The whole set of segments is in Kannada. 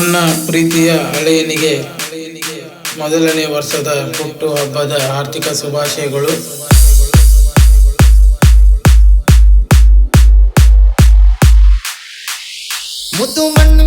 ನನ್ನ ಪ್ರೀತಿಯ ಹಳೆಯನಿಗೆ ಮೊದಲನೇ ವರ್ಷದ ಹುಟ್ಟು ಹಬ್ಬದ ಆರ್ಥಿಕ ಶುಭಾಶಯಗಳು. ಮುದ್ದು ಮಣ್ಣು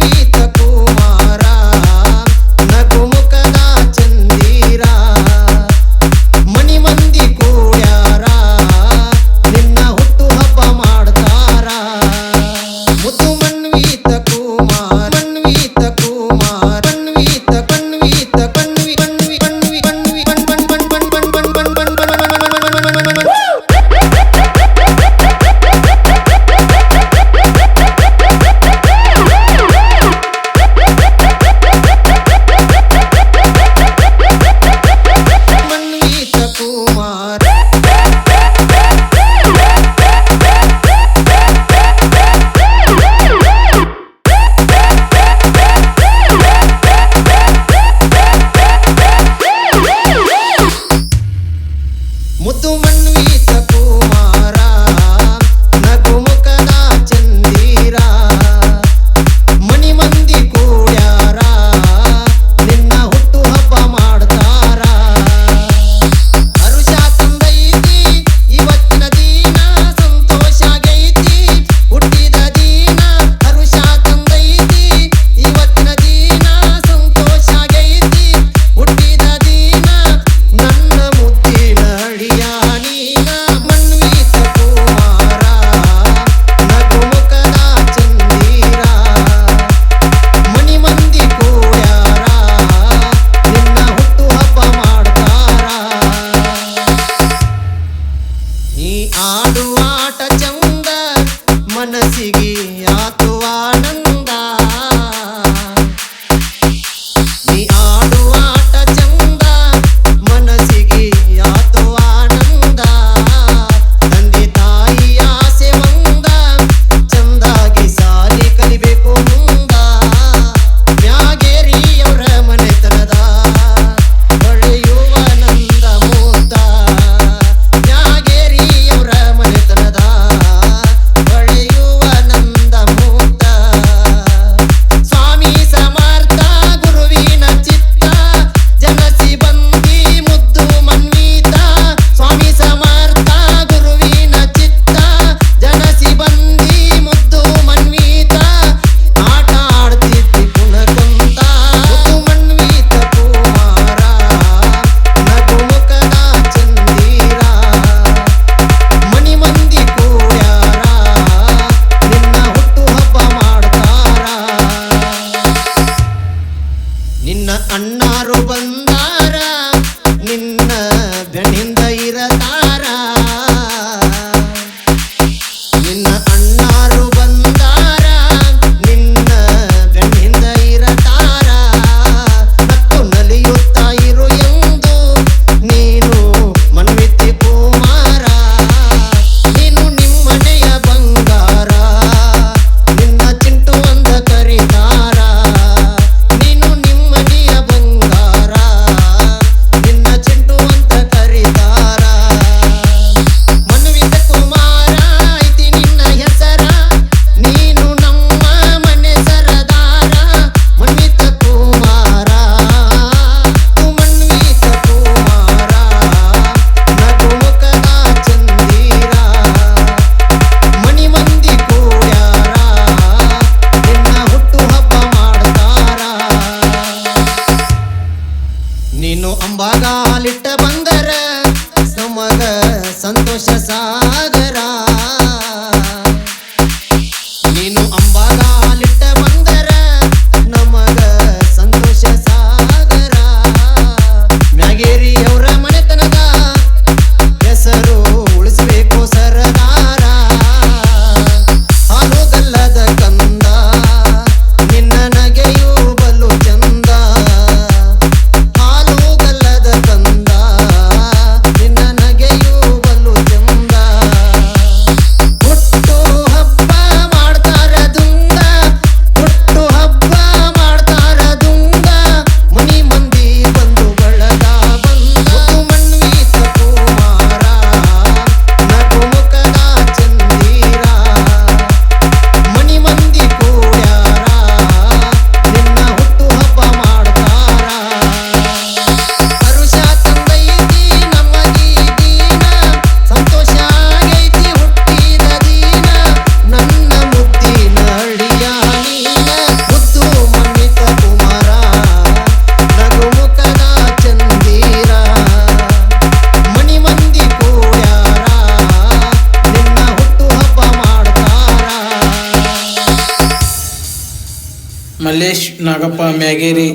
ಮಲ್ಲೇಶ್ ನಾಗಪ್ಪ ಮ್ಯಾಗೇರಿ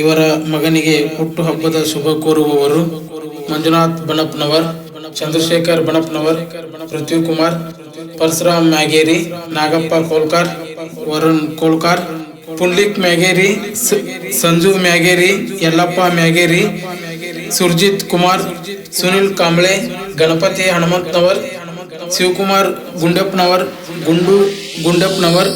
ಇವರ ಮಗನಿಗೆ ಹುಟ್ಟುಹಬ್ಬದ ಶುಭ ಕೋರುವವರು ಮಂಜುನಾಥ್ ಬಣಪ್ನವರ್ ಚಂದ್ರಶೇಖರ್ ಬಣಪ್ನವರ್ ಪೃಥ್ವಿ ಕುಮಾರ್, ಪರಶುರಾಮ್ ಮ್ಯಾಗೇರಿ, ನಾಗಪ್ಪ ಕೋಲ್ಕಾರ್, ವರುಣ್ ಕೋಲ್ಕಾರ್ ಪುಂಡ್ಲಿಕ್ ಮ್ಯಾಗೇರಿ ಸಂಜು ಮ್ಯಾಗೇರಿ, ಯಲ್ಲಪ್ಪ ಮ್ಯಾಗೇರಿ, ಸುರ್ಜಿತ್ ಕುಮಾರ್, ಸುನಿಲ್ ಕಾಂಬ್ಳೆ, ಗಣಪತಿ ಹನುಮಂತನವರ್, ಶಿವಕುಮಾರ್ ಗುಂಡಪ್ಪನವರ್, ಗುಂಡು ಗುಂಡಪ್ಪನವರ್